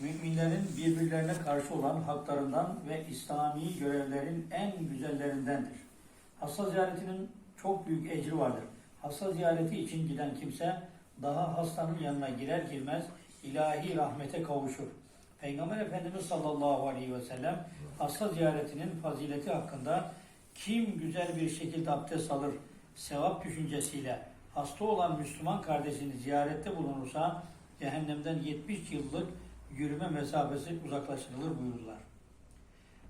müminlerin birbirlerine karşı olan haklarından ve İslami görevlerin en güzellerindendir. Hasta ziyaretinin çok büyük ecri vardır. Hasta ziyareti için giden kimse daha hastanın yanına girer girmez ilahi rahmete kavuşur. Peygamber Efendimiz sallallahu aleyhi ve sellem hasta ziyaretinin fazileti hakkında kim güzel bir şekilde abdest alır, sevap düşüncesiyle hasta olan Müslüman kardeşini ziyarette bulunursa cehennemden 70 yıllık yürüme mesafesi uzaklaştırılır buyurdular.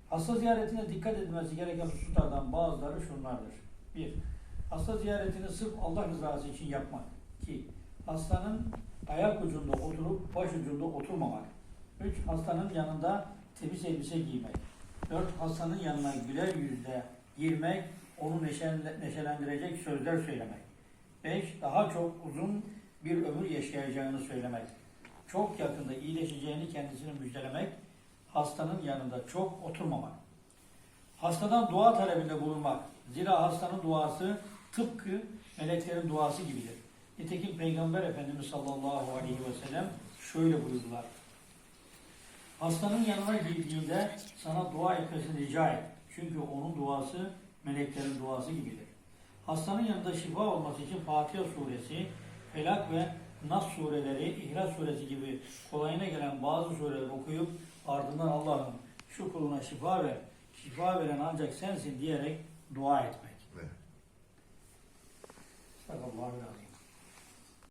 Hasta ziyaretine dikkat edilmesi gereken hususlardan bazıları şunlardır. 1. Hasta ziyaretini sırf Allah rızası için yapmak. 2. Hastanın ayak ucunda oturup baş ucunda oturmamak. 3. Hastanın yanında temiz elbise giymek. 4. Hastanın yanına güler yüzle girmek, onu neşelendirecek sözler söylemek. 5. Daha çok uzun bir ömür yaşayacağını söylemek. Çok yakında iyileşeceğini kendisine müjdelemek. Hastanın yanında çok oturmamak. Hastadan dua talebinde bulunmak. Zira hastanın duası tıpkı meleklerin duası gibidir. Nitekim Peygamber Efendimiz sallallahu aleyhi ve sellem şöyle buyurdular. Hastanın yanına girdiğinde sana dua etmesini rica et. Çünkü onun duası meleklerin duası gibidir. Hastanın yanında şifa olması için Fatiha suresi, Felak ve Nas sureleri, İhlas suresi gibi kolayına gelen bazı sureleri okuyup ardından Allah'ım şu kuluna şifa ver, şifa veren ancak sensin diyerek dua etmek. Evet. Sadakallahu aleyhi.